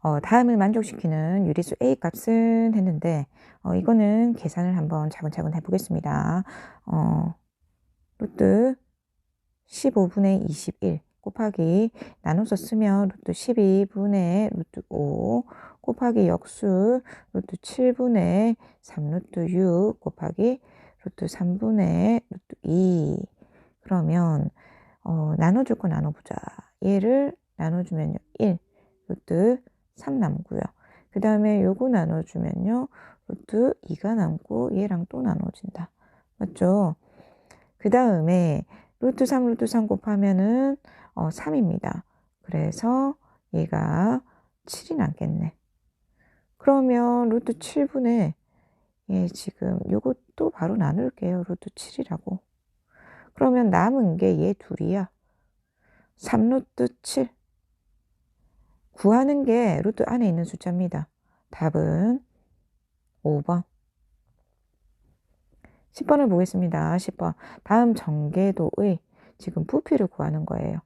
어, 다음을 만족시키는 유리수 A 값은 했는데 어, 이거는 계산을 한번 차근차근 해보겠습니다. 어, 루트 15분의 21 곱하기 나눠서 쓰면 루트 12분의 루트 5 곱하기 역수 루트 7분의 3 루트 6 곱하기 루트 3분의 루트 2 그러면 어, 나눠줄 거 나눠보자. 얘를 나눠주면요. 1 루트 3 남고요. 그 다음에 요거 나눠주면요. 루트 2가 남고 얘랑 또 나눠진다. 맞죠? 그 다음에 루트 3 루트 3 곱하면은 어, 3입니다. 그래서 얘가 7이 남겠네. 그러면 루트 7분의 예, 지금 요것도 바로 나눌게요. 루트 7이라고. 그러면 남은 게 얘 둘이야. 3루트 7. 구하는 게 루트 안에 있는 숫자입니다. 답은 5번. 10번을 보겠습니다. 10번. 다음 전개도의 지금 부피를 구하는 거예요.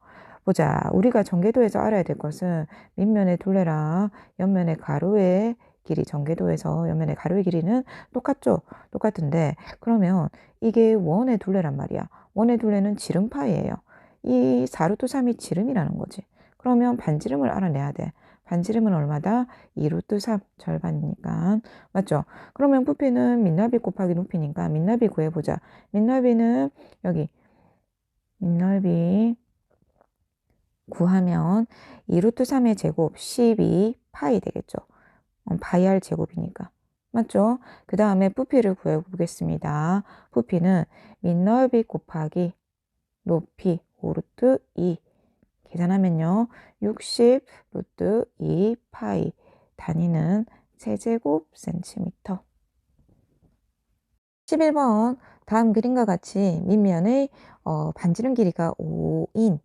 보자. 우리가 전개도에서 알아야 될 것은 밑면의 둘레랑 옆면의 가로의 길이 전개도에서 옆면의 가로의 길이는 똑같죠? 똑같은데 그러면 이게 원의 둘레란 말이야. 원의 둘레는 지름파이에요. 이 4루트 3이 지름이라는 거지. 그러면 반지름을 알아내야 돼. 반지름은 얼마다? 2루트 3 절반이니까 맞죠? 그러면 부피는 민나비 곱하기 높이니까 민나비 구해보자. 민나비는 여기 민나비 구하면 2루트 3의 제곱 12 파이 되겠죠. 어, 파이 할 제곱이니까. 맞죠? 그 다음에 부피를 구해보겠습니다. 부피는 민넓이 곱하기 높이 5루트 2 계산하면요. 60 루트 2 파이 단위는 세제곱 센티미터 11번 다음 그림과 같이 밑면의 어, 반지름 길이가 5인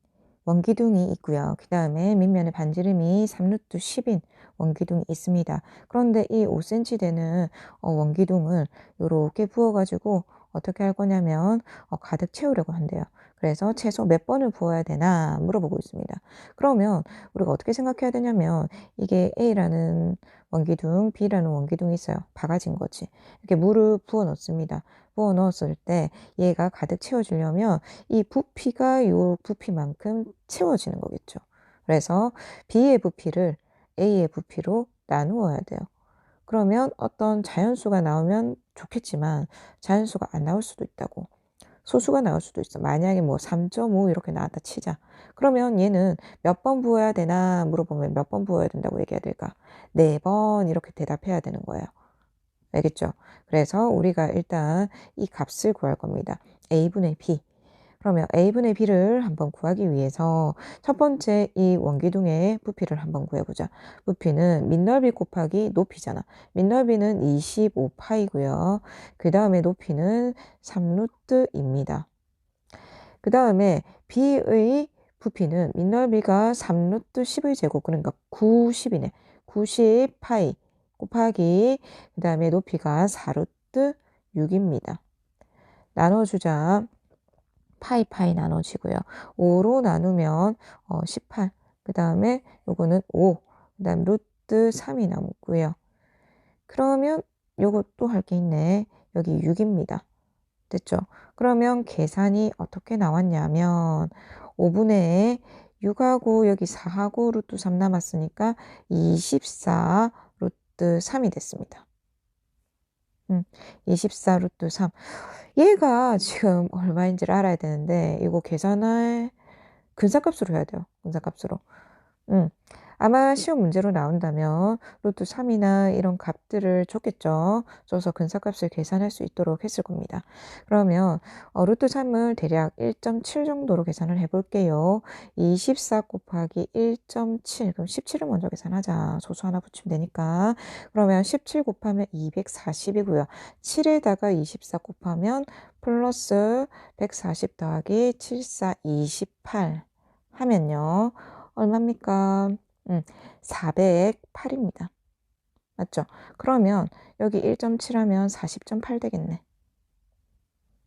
원기둥이 있고요. 그 다음에 밑면의 반지름이 3루트 10인 원기둥이 있습니다. 그런데 이 5cm 되는 어, 원기둥을 이렇게 부어가지고 어떻게 할 거냐면 어, 가득 채우려고 한대요. 그래서 최소 몇 번을 부어야 되나 물어보고 있습니다. 그러면 우리가 어떻게 생각해야 되냐면 이게 A라는 원기둥, B라는 원기둥이 있어요. 박아진 거지. 이렇게 물을 부어 넣습니다. 부어 넣었을 때 얘가 가득 채워지려면 이 부피가 이 부피만큼 채워지는 거겠죠. 그래서 B의 부피를 A의 부피로 나누어야 돼요. 그러면 어떤 자연수가 나오면 좋겠지만 자연수가 안 나올 수도 있다고. 소수가 나올 수도 있어. 만약에 뭐 3.5 이렇게 나왔다 치자. 그러면 얘는 몇 번 부어야 되나 물어보면 몇 번 부어야 된다고 얘기해야 될까? 네 번 이렇게 대답해야 되는 거예요. 알겠죠? 그래서 우리가 일단 이 값을 구할 겁니다. a분의 b. 그러면 a분의 b를 한번 구하기 위해서 첫 번째 이 원기둥의 부피를 한번 구해보자. 부피는 밑넓이 곱하기 높이잖아. 밑넓이는 25파이고요. 그 다음에 높이는 3루트입니다. 그 다음에 b의 부피는 밑넓이가 3루트 10의 제곱 그러니까 90이네. 90파이 곱하기 그 다음에 높이가 4루트 6입니다. 나눠주자. 파이파이 나눠지고요. 5로 나누면 어, 18. 그 다음에 요거는 5. 그 다음 루트 3이 남고요. 그러면 요것도 할 게 있네. 여기 6입니다. 됐죠? 그러면 계산이 어떻게 나왔냐면 5분의 6하고 여기 4하고 루트 3 남았으니까 24 루트 3이 됐습니다. 음, 24 루트 3. 얘가 지금 얼마인지를 알아야 되는데 이거 계산을 근사값으로 해야 돼요. 근사값으로. 음. 아마 시험 문제로 나온다면 루트 3이나 이런 값들을 줬겠죠. 줘서 근사값을 계산할 수 있도록 했을 겁니다. 그러면 어, 루트 3을 대략 1.7 정도로 계산을 해볼게요. 24 곱하기 1.7 그럼 17을 먼저 계산하자. 소수 하나 붙이면 되니까. 그러면 17 곱하면 240이고요. 7에다가 24 곱하면 플러스 140 더하기 74 28 하면요. 얼마입니까? 음, 408입니다. 맞죠? 그러면 여기 1.7 하면 40.8 되겠네.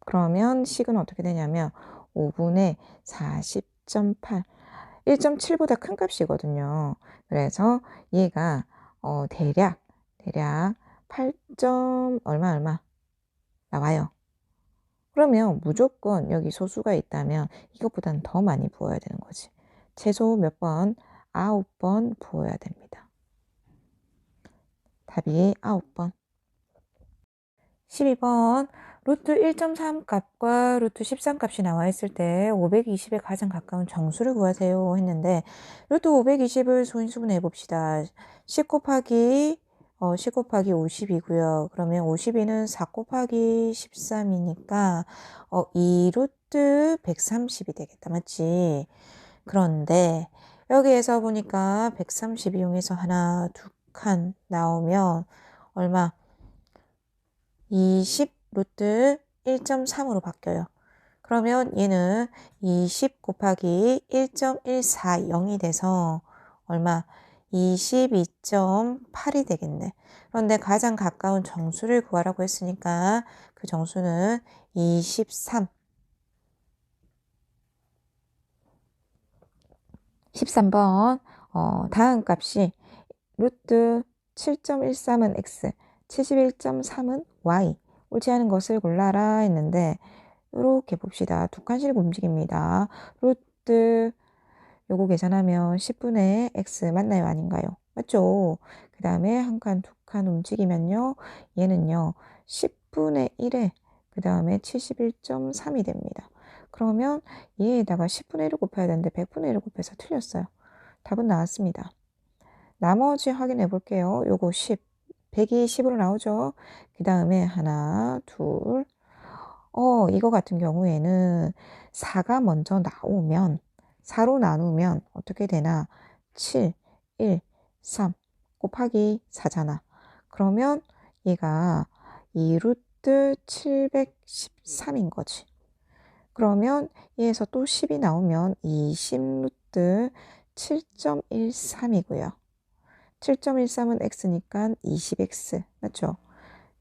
그러면 식은 어떻게 되냐면 5분의 40.8. 1.7보다 큰 값이거든요. 그래서 얘가 어, 대략 대략 8. 얼마 얼마 나와요. 그러면 무조건 여기 소수가 있다면 이것보다는 더 많이 부어야 되는 거지. 최소 몇 번? 9번 부어야 됩니다. 답이 9번. 12번 루트 1.3 값과 루트 13 값이 나와 있을 때 520에 가장 가까운 정수를 구하세요 했는데 루트 520을 소인수분해 해봅시다. 10 곱하기 어, 10 곱하기 50이고요. 그러면 52는 4 곱하기 13이니까 어, 2루트 130이 되겠다. 맞지? 그런데 여기에서 보니까 130 이용해서 하나, 두 칸 나오면 얼마? 20 루트 1.3으로 바뀌어요. 그러면 얘는 20 곱하기 1.140이 돼서 얼마? 22.8이 되겠네. 그런데 가장 가까운 정수를 구하라고 했으니까 그 정수는 23. 13번 어, 다음 값이 루트 7.13은 x, 71.3은 y 옳지 않은 것을 골라라 했는데 이렇게 봅시다. 두 칸씩 움직입니다. 루트 요거 계산하면 10분의 x 맞나요? 아닌가요? 맞죠? 그 다음에 한 칸, 두 칸 움직이면요. 얘는요. 10분의 1에 그 다음에 71.3이 됩니다. 그러면 얘에다가 10분의 1을 곱해야 되는데 100분의 1을 곱해서 틀렸어요. 답은 나왔습니다. 나머지 확인해 볼게요. 요거 10, 100이 10으로 나오죠. 그 다음에 하나, 둘, 어, 이거 같은 경우에는 4가 먼저 나오면 4로 나누면 어떻게 되나? 7, 1, 3 곱하기 4잖아. 그러면 얘가 2루트 713인 거지. 그러면 얘에서 또 10이 나오면 20루트 7.13이고요. 7.13은 x니까 20x 맞죠?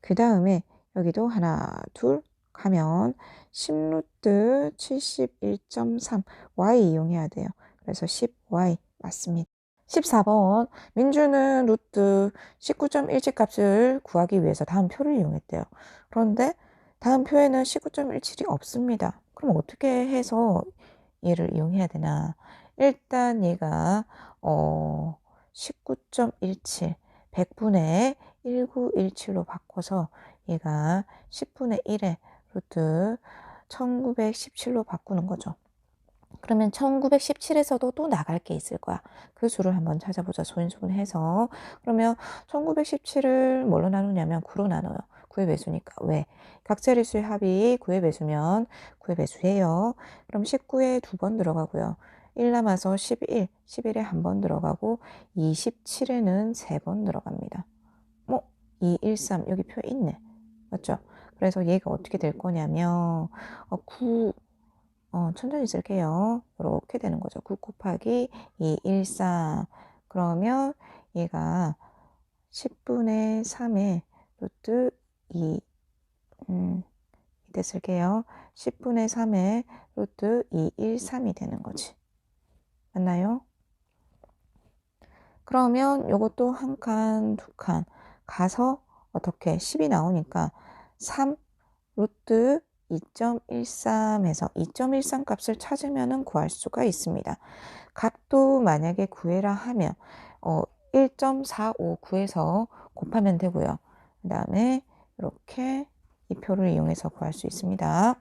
그 다음에 여기도 하나 둘 가면 10루트 71.3 y 이용해야 돼요. 그래서 10y 맞습니다. 14번 민주는 루트 19.17 값을 구하기 위해서 다음 표를 이용했대요. 그런데 다음 표에는 19.17이 없습니다. 그럼 어떻게 해서 얘를 이용해야 되나? 일단 얘가 어 19.17 100분의 1917로 바꿔서 얘가 10분의 1의 루트 1917로 바꾸는 거죠. 그러면 1917에서도 또 나갈 게 있을 거야. 그 수를 한번 찾아보자. 소인수분해서. 그러면 1917을 뭘로 나누냐면 9로 나눠요. 9의 배수니까. 왜? 각자 리수의 합이 9의 배수면 9의 배수예요. 그럼 19에 두 번 들어가고요. 1 남아서 11, 11에 한 번 들어가고 27에는 세 번 들어갑니다. 뭐, 2, 1, 3 여기 표 있네. 맞죠? 그래서 얘가 어떻게 될 거냐면 어, 9 어, 천천히 쓸게요. 이렇게 되는 거죠. 9 곱하기 2, 1, 3 그러면 얘가 10분의 3의 루트 2 음, 이때 쓸게요. 10분의 3의 루트 2, 1, 3이 되는 거지. 맞나요? 그러면 이것도 한 칸, 두 칸 가서 어떻게 10이 나오니까 3 루트 2.13에서 2.13 값을 찾으면 구할 수가 있습니다. 값도 만약에 구해라 하면 어, 1.45 구해서 곱하면 되고요. 그 다음에 이렇게 이 표를 이용해서 구할 수 있습니다.